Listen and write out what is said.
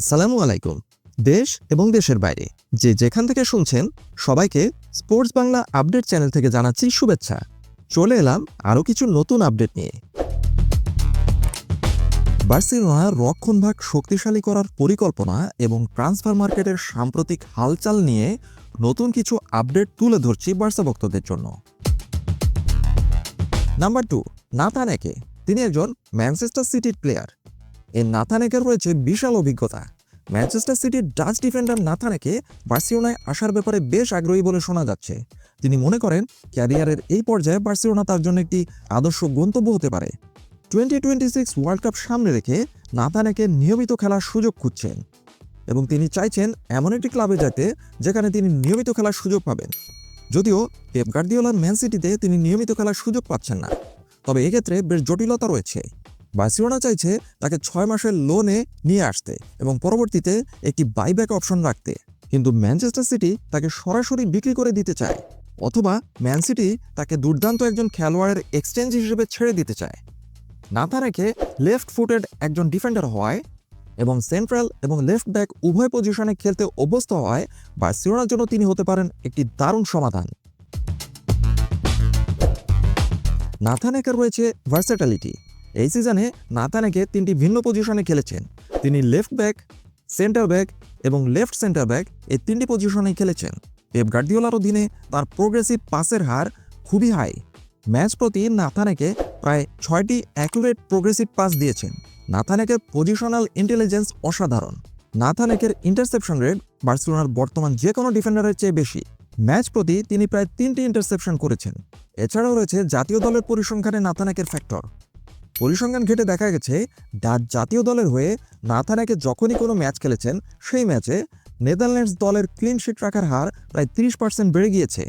আসসালামু আলাইকুম। দেশ এবং দেশের বাইরে, যে যেখান থেকে শুনছেন, সবাইকে স্পোর্টস বাংলা আপডেট চ্যানেল থেকে জানাচ্ছি শুভেচ্ছা। চলে এলাম আরও কিছু নতুন আপডেট নিয়ে। বার্সেলোনা রক্ষণভাগ শক্তিশালী করার পরিকল্পনা এবং ট্রান্সফার মার্কেটের সাম্প্রতিক হালচাল নিয়ে নতুন কিছু আপডেট তুলে ধরছি বার্সা ভক্তদের জন্য। নাম্বার টু, নাথানেকে। তিনি একজন ম্যানচেস্টার সিটির প্লেয়ার। এই নাথানেকের রয়েছে বিশাল অভিজ্ঞতা। ম্যানচেস্টার সিটির ডাচ ডিফেন্ডার নাথানেকে বার্সিলোনায় আসার ব্যাপারে বেশ আগ্রহী বলে শোনা যাচ্ছে। তিনি মনে করেন, ক্যারিয়ারের এই পর্যায়ে বার্সিলোনা তার জন্য একটি আদর্শ গন্তব্য হতে পারে। Twenty twenty six world cup সামনে রেখে নাথানেকে নিয়মিত খেলার সুযোগ খুঁজছেন এবং তিনি চাইছেন এমন একটি ক্লাবে যেতে যেখানে তিনি নিয়মিত খেলার সুযোগ পাবেন। যদিও পেপ গার্দিওলার ম্যান সিটিতে তিনি নিয়মিত খেলার সুযোগ পাচ্ছেন না। তবে এক্ষেত্রে বেশ জটিলতা রয়েছে। বার্সিলোনা চাইছে তাকে ছয় মাসের লোনে নিয়ে আসতে এবং পরবর্তীতে একটি বাইব্যাক অপশন রাখতে। কিন্তু ম্যানচেস্টার সিটি তাকে সরাসরি বিক্রি করে দিতে চায়, অথবা ম্যান সিটি তাকে দুর্দান্ত একজন খেলোয়াড়ের এক্সচেঞ্জ হিসেবে ছেড়ে দিতে চায়। নাথারেকে লেফট ফুটেড একজন ডিফেন্ডার হওয়ায় এবং সেন্ট্রাল এবং লেফট ব্যাক উভয় পজিশনে খেলতে অভ্যস্ত হওয়ায় বার্সিলোনার জন্য তিনি হতে পারেন একটি দারুণ সমাধান। নাথানেকের রয়েছে ভার্সেটালিটি এই সিজনে নাথানেকে তিনটি ভিন্ন পজিশনে খেলেছেন। তিনি লেফট ব্যাক সেন্টার ব্যাক এবং লেফট সেন্টার ব্যাক এই তিনটি পজিশনেই খেলেছেন। পেপ গার্দিওলার অধীনে তার প্রোগ্রেসিভ পাসের হার খুবই হাই ম্যাচ প্রতি নাথানেকে প্রায় ছয়টি অ্যাকুরেট প্রোগ্রেসিভ পাস দিয়েছেন। নাথানেকের পজিশনাল ইন্টেলিজেন্স অসাধারণ। নাথানেকের ইন্টারসেপশন রেট বার্সেলোনার বর্তমান যে কোনো ডিফেন্ডারের চেয়ে বেশি। ম্যাচ প্রতি তিনি প্রায় তিনটি ইন্টারসেপশন করেছেন। এছাড়াও রয়েছে জাতীয় দলের পরিসংখ্যানে নাথানেকের ফ্যাক্টর পরিসংখ্যান ঘেটে দেখা গেছে, ডাচ জাতীয় দলের হয়ে নাথানাকে যখনই কোনো ম্যাচ খেলেছেন, সেই ম্যাচে নেদারল্যান্ডস দলের ক্লিনশিট রাখার হার প্রায় তিরিশ পার্সেন্ট বেড়ে গিয়েছে।